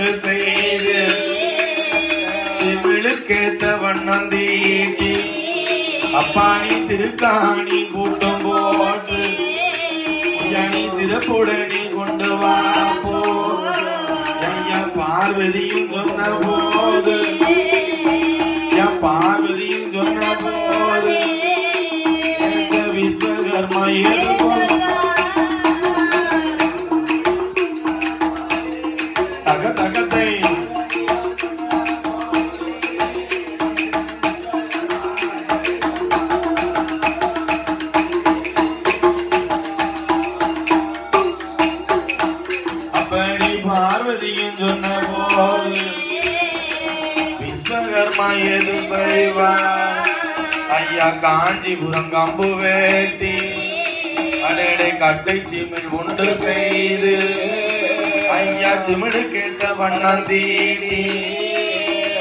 உண்டு செய்து சிவிழுக்கேத்த வண்ணம் தீட்டி. அப்பாணி திருக்காணி கூட்டம் போட்டு. ஜனி சிறப்புடனி கொண்டு வா போ பார்வதியும் சொன்ன போது. ஐயா பார்வதியும் சொன்ன போது. எனக்கு விஸ்வகர்மா பார்வதியும் சொன்ன போது விஸ்வகர்மா எது செய்வார்? ஐயா காஞ்சிபுரம் கம்பு வேட்டி அடடை கட்டை சிமிழ் உண்டு செய்து ஐயா சிமிழு கேட்ட வண்ணம் தீட்டி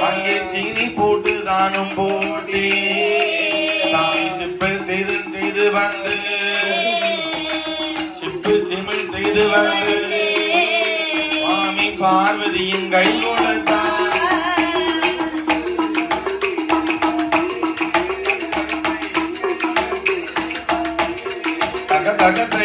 அங்கே சீனி போட்டு தானும் போட்டி சாமி சிப்பல் செய்து செய்து வந்து சிப்பு சிமிழ் செய்து வந்து பார்வதியின் கை கொடுத்தார் தக தக